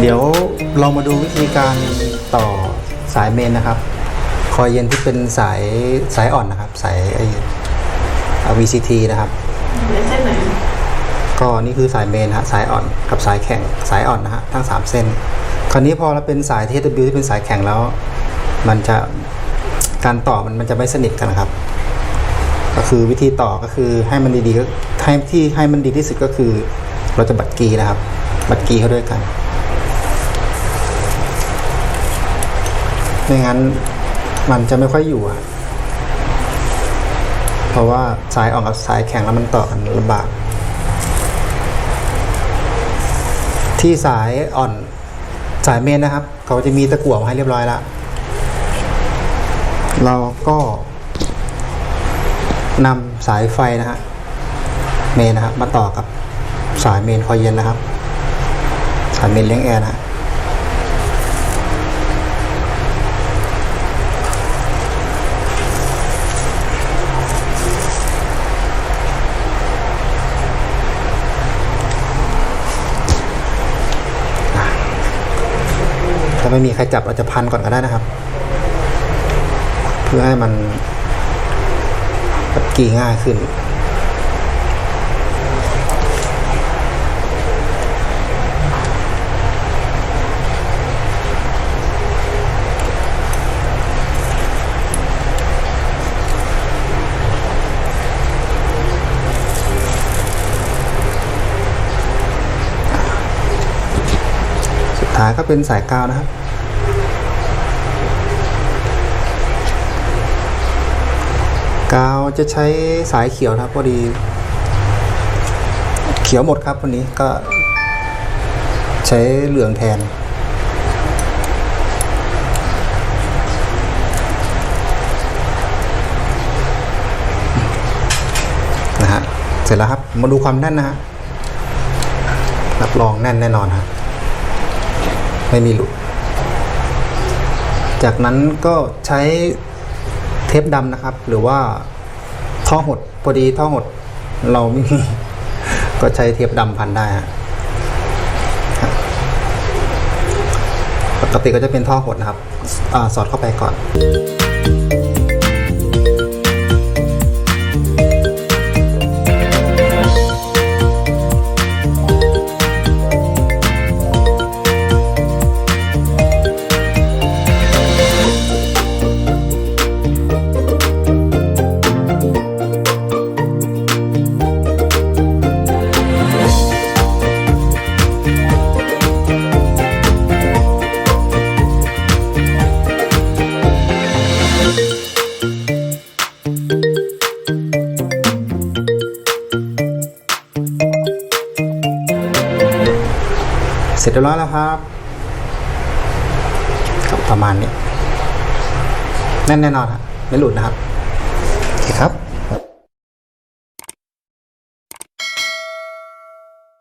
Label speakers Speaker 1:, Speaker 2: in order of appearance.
Speaker 1: เดี๋ยวเรามาดูวิธีการต่อสายเมนนะครับ คอยเย็นที่เป็นสายสายอ่อนนะครับ สายไอ้ VCT นะครับ
Speaker 2: เส้นไหน
Speaker 1: ก็นี่คือสายเมนฮะสายอ่อนกับสายแข็งสายอ่อนนะฮะทั้ง 3 เส้น คราวนี้พอเราเป็นสาย TW ที่เป็นสายแข็งแล้ว มันจะการต่อมันมันจะไม่สนิทกันนะครับ ก็คือวิธีต่อก็คือให้มันดีๆก็ให้ที่ให้มันดีที่สุดก็คือเราจะบัดกีนะครับ บัดกีเขาด้วยกัน ไม่งั้นมันจะไม่ค่อยอยู่อะเพราะว่าสายอ่อนกับสายแข็งแล้วมันต่อกันลำบาก ที่สายอ่อนสายเมนนะครับ เขาจะมีตะกั่วมาให้เรียบร้อยแล้ว เราก็นำสายไฟนะฮะเมนนะครับ มาต่อกับสายเมนคอยเย็นนะครับาเมนเลี้ยงแอร์นะถ้าไม่มีใครจับเราจจะพันก่อนก็ได้นะครับ เพื่อให้มันกีง่ายขึ้น สายก็เป็นสายกาวนะครับ กาวจะใช้สายเขียวนะครับพอดี เขียวหมดครับวันนี้ก็ใช้เหลืองแทน นะฮะ เสร็จแล้วครับ มาดูความแน่นนะฮะ รับรองแน่นแน่นอนฮะ ไม่มีหลุด จากนั้นก็ใช้เทปดำนะครับ หรือว่าท่อหดพอดีท่อหดเราไม่มีก็ใช้เทปดำพันได้ฮะปกติก็จะเป็นท่อหดนะครับอสอดเข้าไปก่อน สร็จเรียบร้อยแล้วครับกับประมาณนี้แน่นแน่นอนครับไม่หลุดนะครับโอเคครับ